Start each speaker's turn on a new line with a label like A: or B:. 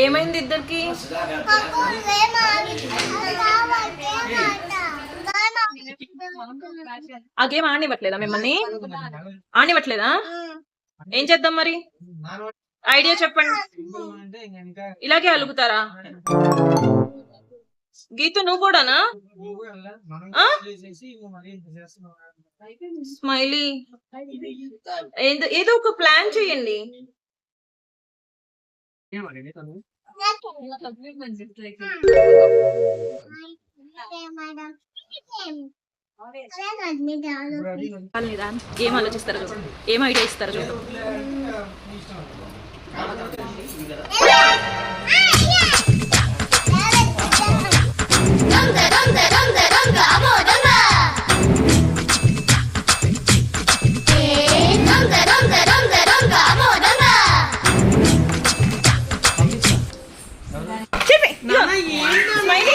A: ఏమైంది ఇద్దరికి? ఆ గేమ్ ఆడివ్వట్లేదా మిమ్మల్ని? ఆడివ్వట్లేదా ఏం చేద్దాం మరి? ఐడియా చెప్పండి. ఇలాగే అలుగుతారా? గీత నువ్వు కూడానా? స్మైలీ. ఏదో ఏదో ఒక ప్లాన్ చేయండి ఏం ఆలోచిస్తారు? ఏం ఐడియా ఇస్తారు? చూడు చెప్పి స్మైలీ